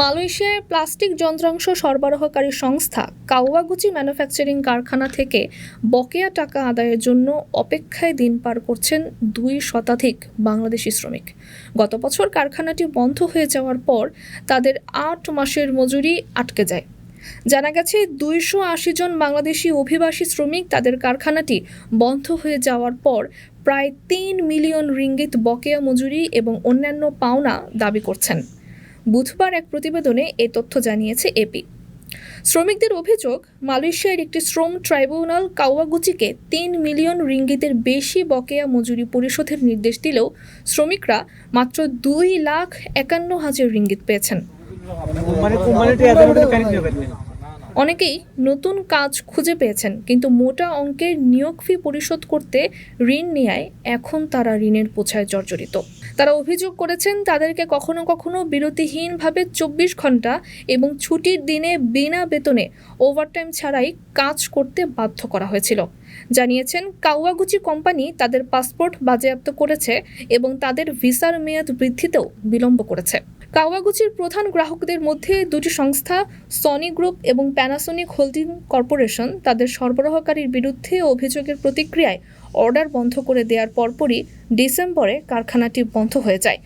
মালয়েশিয়ার প্লাস্টিক যন্ত্রাংশ সরবরাহকারী সংস্থা কাওয়াগুচি ম্যানুফ্যাকচারিং কারখানা থেকে বকেয়া টাকা আদায়ের জন্য অপেক্ষায় দিন পার করছেন দুই শতাধিক বাংলাদেশি শ্রমিক। গত বছর কারখানাটি বন্ধ হয়ে যাওয়ার পর তাদের আট মাসের মজুরি আটকে যায়। জানা গেছে, দুইশো আশি জন বাংলাদেশি অভিবাসী শ্রমিক তাদের কারখানাটি বন্ধ হয়ে যাওয়ার পর প্রায় তিন মিলিয়ন রিঙ্গিত বকেয়া মজুরি এবং অন্যান্য পাওনা দাবি করছেন। বুধবার এক প্রতিবেদনে এ তথ্য জানিয়েছে এপি শ্রমিকদের অভিযোগ মালয়েশিয়ার একটি শ্রম ট্রাইব্যুনাল কাওয়াগুচিকে তিন মিলিয়ন রিঙ্গিতের বেশি বকেয়া মজুরি পরিশোধের নির্দেশ দিলেও শ্রমিকরা মাত্র দুই লাখ একান্ন হাজার রিঙ্গিত পেয়েছেন। মানে অনেকেই নতুন কাজ খুঁজে পেয়েছেন কিন্তু মোটা অঙ্কের নিয়োগ ফি পরিশোধ করতে ঋণ নেয় এখন তারা ঋণের বোঝায় জর্জরিত। তারা অভিযোগ করেছেন তাদেরকে কখনো কখনো বিরতিহীনভাবে চব্বিশ ঘণ্টা এবং ছুটির দিনে বিনা বেতনে ওভারটাইম ছাড়াই কাজ করতে বাধ্য করা হয়েছিল। জানিয়েছেন কাউয়াগুচি কোম্পানি তাদের পাসপোর্ট বাজেয়াপ্ত করেছে এবং তাদের ভিসার মেয়াদ বৃদ্ধিতেও বিলম্ব করেছে। কাওয়াগুচির প্রধান গ্রাহকদের মধ্যে দুটি সংস্থা সনি গ্রুপ এবং প্যানাসোনিক হোল্ডিং কর্পোরেশন তাদের সরবরাহকারীর বিরুদ্ধে অভিযোগের প্রতিক্রিয়ায় অর্ডার বন্ধ করে দেওয়ার পরপরই ডিসেম্বরে কারখানাটি বন্ধ হয়ে যায়।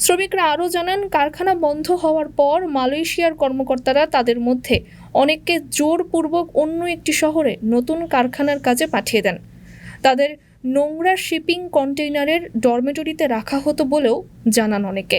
শ্রমিকরা আরও জানান, কারখানা বন্ধ হওয়ার পর মালয়েশিয়ার কর্মকর্তারা তাদের মধ্যে অনেককে জোরপূর্বক অন্য একটি শহরে নতুন কারখানার কাজে পাঠিয়ে দেন। তাদের নোংরা শিপিং কন্টেইনারের ডরমেটরিতে রাখা হতো বলেও জানান অনেকে।